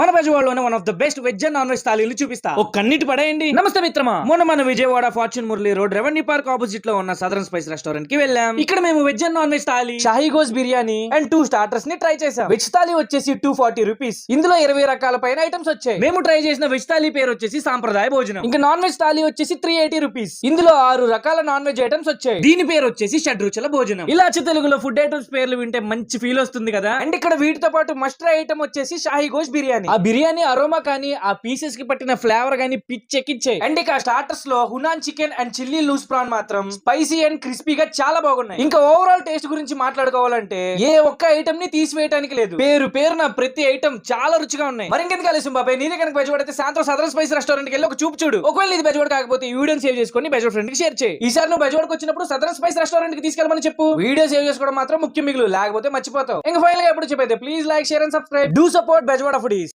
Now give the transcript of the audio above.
మన బెజవాడలోనే one of the best veg and non veg థాలీలు చూపిస్తా. ఒక కన్నిటి పడేయండి. నమస్తే మిత్రమా. మొన్న మన Vijayawada Fortune Murali road revenue park ఆపోజిట్లో ఉన్న సదరన్ స్పైస్ రెస్టారెంట్కి వెళ్ళాం. ఇక్కడ మేము veg and non veg thali shahi gosht biryani and two స్టార్టర్స్ని try చేసాం వెజ్ థాలీ వచ్చేసి టూ ఫార్టీ రూపీస్ ఇందులో ఇరవై రకాల పైన ఐటమ్స్ వచ్చాయి. మేము ట్రై చేసిన వెజ్ థాలీ పేరు వచ్చేసి సాంప్రదాయ భోజనం. ఇంకా నాన్ వెజ్ థాలీ వచ్చేసి త్రీ ఎయిటీ రూపీస్ ఇందులో ఆరు రకాల నాన్ వెజ్ ఐటమ్స్ వచ్చాయి. దీని పేరు వచ్చేసి షడ్రుచుల భోజనం. ఇలా తెలుగులో ఫుడ్ ఐటమ్స్ పేర్లు వింటే మంచి ఫీల్ వస్తుంది కదా. అండ్ ఇక్కడ వీటితో పాటు మస్ట్ ట్రై ఐటమ్ వచ్చేసి షాహీ గోష్ బిర్యానీ. ఆ బిర్యానీ అరోమా కానీ ఆ పీసెస్కి పట్టిన ఫ్లేవర్ కానీ పిచ్చెక్కిచ్చాయి అండ్ ఇక స్టార్టర్స్లో Hunan chicken and chilli loose prawn మాత్రం స్పైసీ అండ్ క్రిస్పీగా చాలా బాగున్నాయి. ఇంకా ఓవరాల్ టేస్ట్ గురించి మాట్లాడుకోవాలంటే ఏ ఒక్క ఐటమ్ని తీసివేయడానికి లేదు. పేరు పేరున ప్రతి ఐటమ్ చాలా రుచిగా ఉన్నాయి. మరి ఇంకెందుకు ఆలస్యం బాబాయ్? నీదే కనుక బెజవాడైతే సాయంత్రం సదరన్ స్పైస్ రెస్టారెంట్కి వెళ్ళి ఒక చూపు చూడు. ఒకవేళ ఇది బెజవాడ కాకపోతే ఈ వీడియోని సేవ్ చేసుకొని బెజవాడ ఫ్రెండ్కి షేర్ చేయి. ఈసారి నువ్వు బెజవాడకి వచ్చినప్పుడు సదరన్ స్పైస్ రెస్టారెంట్కి తీసుకెళ్ళమని చెప్పు. వీడియో సేవ్ చేసుకోవడం మాత్రం ముఖ్యం మిగులు. లేకపోతే మర్చిపోతావు. ఇంకా ఫైనల్గా ఎప్పుడు చెప్పైతే please like share and subscribe do support Bezawada foodies